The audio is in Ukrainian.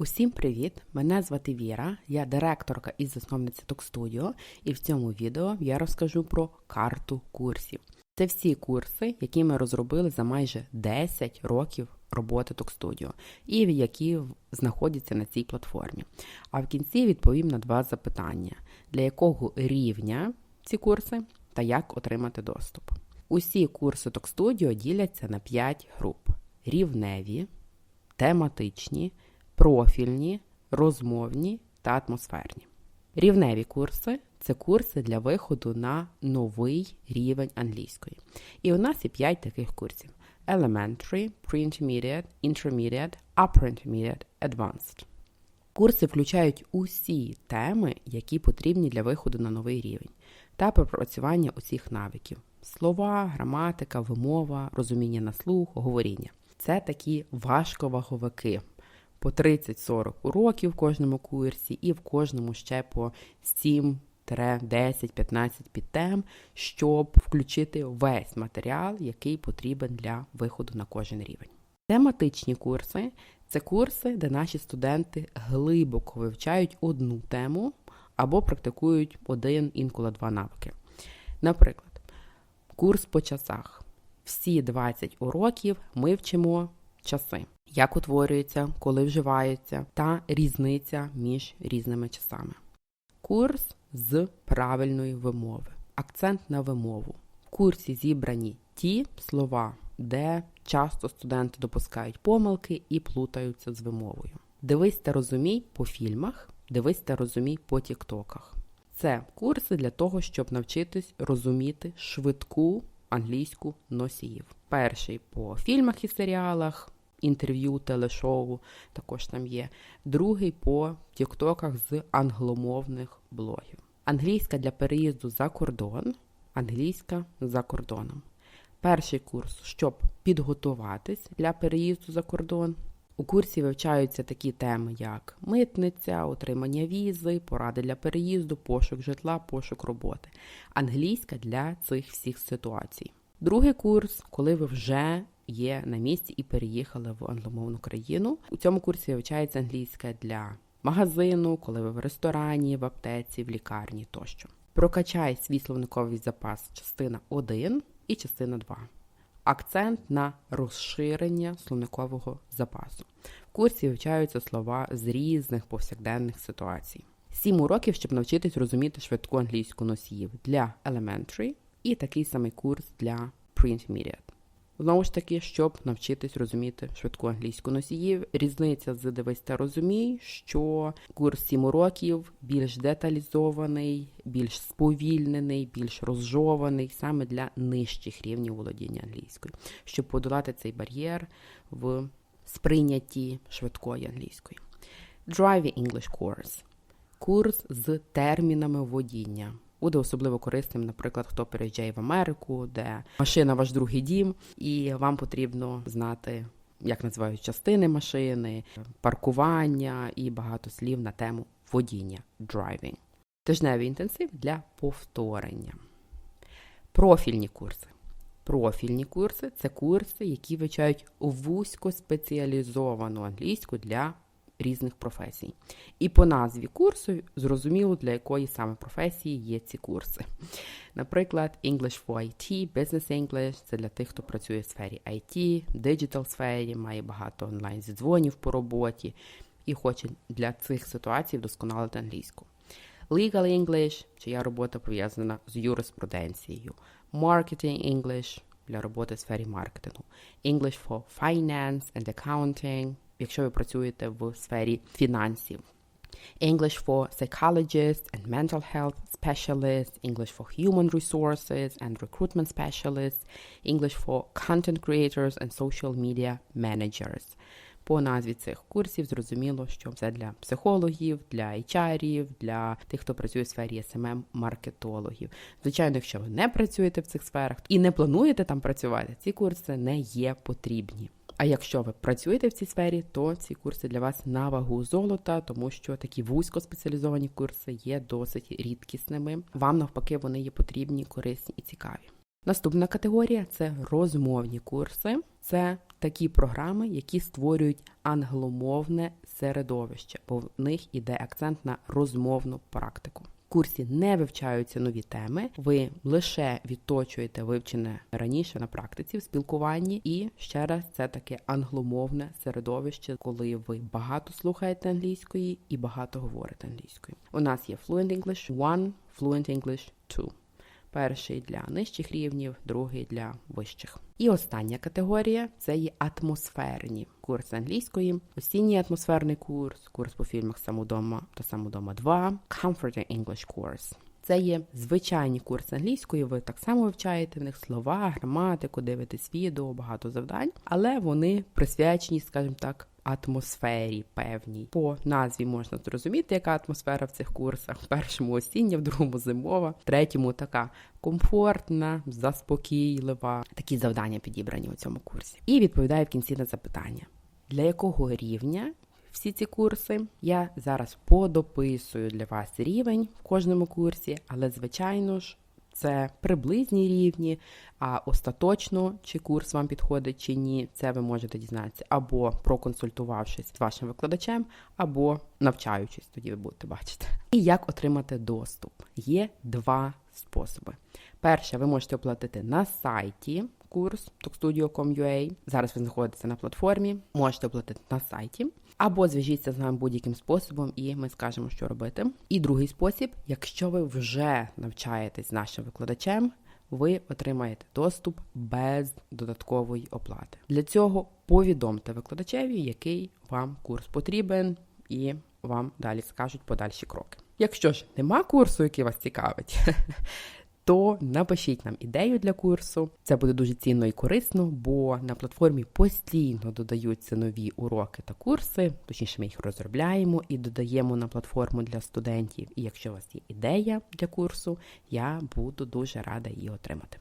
Усім привіт! Мене звати Віра, я директорка і засновниця Токстудіо, і в цьому відео я розкажу про карту курсів. Це всі курси, які ми розробили за майже 10 років роботи Токстудіо, і які знаходяться на цій платформі. А в кінці відповім на два запитання: для якого рівня ці курси та як отримати доступ. Усі курси Токстудіо діляться на 5 груп: рівневі, тематичні профільні, розмовні та атмосферні. Рівневі курси це курси для виходу на новий рівень англійської. І у нас є 5 таких курсів: Elementary, Pre-Intermediate, Intermediate, Upper Intermediate, Advanced. Курси включають усі теми, які потрібні для виходу на новий рівень, та пропрацювання усіх навиків: слова, граматика, вимова, розуміння на слух, говоріння. Це такі важковаговики, по 30-40 уроків в кожному курсі, і в кожному ще по 7 10-15 підтем, щоб включити весь матеріал, який потрібен для виходу на кожен рівень. Тематичні курси це курси, де наші студенти глибоко вивчають одну тему або практикують один, інколи два навики. Наприклад, курс по часах. Всі 20 уроків ми вчимо часи як утворюється, коли вживається, та різниця між різними часами. Курс з правильної вимови. Акцент на вимову. В курсі зібрані ті слова, де часто студенти допускають помилки і плутаються з вимовою. Дивись та розумій по фільмах, дивись та розумій по тіктоках. Це курси для того, щоб навчитись розуміти швидку англійську носіїв. Перший по фільмах і серіалах, інтерв'ю, телешоу також там є. Другий по тіктоках з англомовних блогів. Англійська для переїзду за кордон, англійська за кордоном. Перший курс, щоб підготуватись для переїзду за кордон. У курсі вивчаються такі теми, як митниця, отримання візи, поради для переїзду, пошук житла, пошук роботи. Англійська для цих всіх ситуацій. Другий курс, коли ви вже є на місці і переїхали в англомовну країну. У цьому курсі вивчається англійська для магазину, коли ви в ресторані, в аптеці, в лікарні тощо. Прокачай свій словниковий запас частина 1 і частина 2. Акцент на розширення словникового запасу. В курсі вивчаються слова з різних повсякденних ситуацій. Сім уроків, щоб навчитись розуміти швидку англійську носіїв для elementary і такий самий курс для pre-intermediate. Знову ж таки, щоб навчитись розуміти швидку англійську носіїв. Різниця з дивись та розумій, що курс 7 років більш деталізований, більш сповільнений, більш розжований саме для нижчих рівнів володіння англійською, щоб подолати цей бар'єр в сприйнятті швидкої англійської. Driving English Course курс з термінами водіння буде особливо корисним, наприклад, хто переїжджає в Америку, де машина ваш другий дім, і вам потрібно знати. Як називають частини машини, паркування і багато слів на тему водіння driving. Тижневий інтенсив для повторення. Профільні курси. Профільні курси це курси, які вивчають вузько спеціалізовану англійську для різних професій. І по назві курсу зрозуміло, для якої саме професії є ці курси. Наприклад, English for IT, Business English це для тих, хто працює в сфері IT, Digital сфері, має багато онлайн зідзвонів по роботі і хоче для цих ситуацій вдосконалити англійську. Legal English, чия робота пов'язана з юриспруденцією. Marketing English для роботи в сфері маркетингу. English for Finance and Accounting – якщо ви працюєте в сфері фінансів. English for psychologists and mental health specialists, English for human resources and recruitment specialists, English for content creators and social media managers. По назві цих курсів зрозуміло, що це для психологів, для HR, для тих, хто працює в сфері smm маркетологів Звичайно, якщо ви не працюєте в цих сферах і не плануєте там працювати, ці курси не є потрібні. А якщо ви працюєте в цій сфері, то ці курси для вас на вагу золота, тому що такі вузькоспеціалізовані курси є досить рідкісними. Вам навпаки вони є потрібні, корисні і цікаві. Наступна категорія це розмовні курси. Це такі програми, які створюють англомовне середовище, бо в них іде акцент на розмовну практику. Курсі не вивчаються нові теми, ви лише відточуєте вивчене раніше на практиці в спілкуванні, і ще раз це таке англомовне середовище, коли ви багато слухаєте англійської і багато говорите англійською. У нас є Fluent English 1, Fluent English 2. Перший для нижчих рівнів, другий для вищих. І остання категорія це є атмосферні курси англійської, осінній атмосферний курс, курс по фільмах Самодома та Самодома 2, Comforting English Course. Це є звичайні курси англійської. Ви так само вивчаєте в них слова, граматику, дивитесь відео, багато завдань, але вони присвячені, скажімо так, атмосфері певній. По назві можна зрозуміти, яка атмосфера в цих курсах. В першому осіння, в другому зимова, в третьому така комфортна, заспокійлива. Такі завдання підібрані у цьому курсі. І відповідаю в кінці на запитання: для якого рівня? Всі ці курси я зараз подописую для вас рівень в кожному курсі, але звичайно ж це приблизні рівні, а остаточно, чи курс вам підходить чи ні, це ви можете дізнатися або проконсультувавшись з вашим викладачем, або навчаючись, тоді ви будете бачити. І як отримати доступ? Є два способи. Перше, ви можете оплатити на сайті курс talkstudio.com.ua. Зараз ви знаходитеся на платформі, можете оплатити на сайті. Або зв'яжіться з нами будь-яким способом, і ми скажемо, що робити. І другий спосіб, якщо ви вже навчаєтесь нашим викладачем, ви отримаєте доступ без додаткової оплати. Для цього повідомте викладачеві, який вам курс потрібен, і вам далі скажуть подальші кроки. Якщо ж нема курсу, який вас цікавить, то напишіть нам ідею для курсу. Це буде дуже цінно і корисно, бо на платформі постійно додаються нові уроки та курси. Точніше, ми їх розробляємо і додаємо на платформу для студентів. І якщо у вас є ідея для курсу, я буду дуже рада її отримати.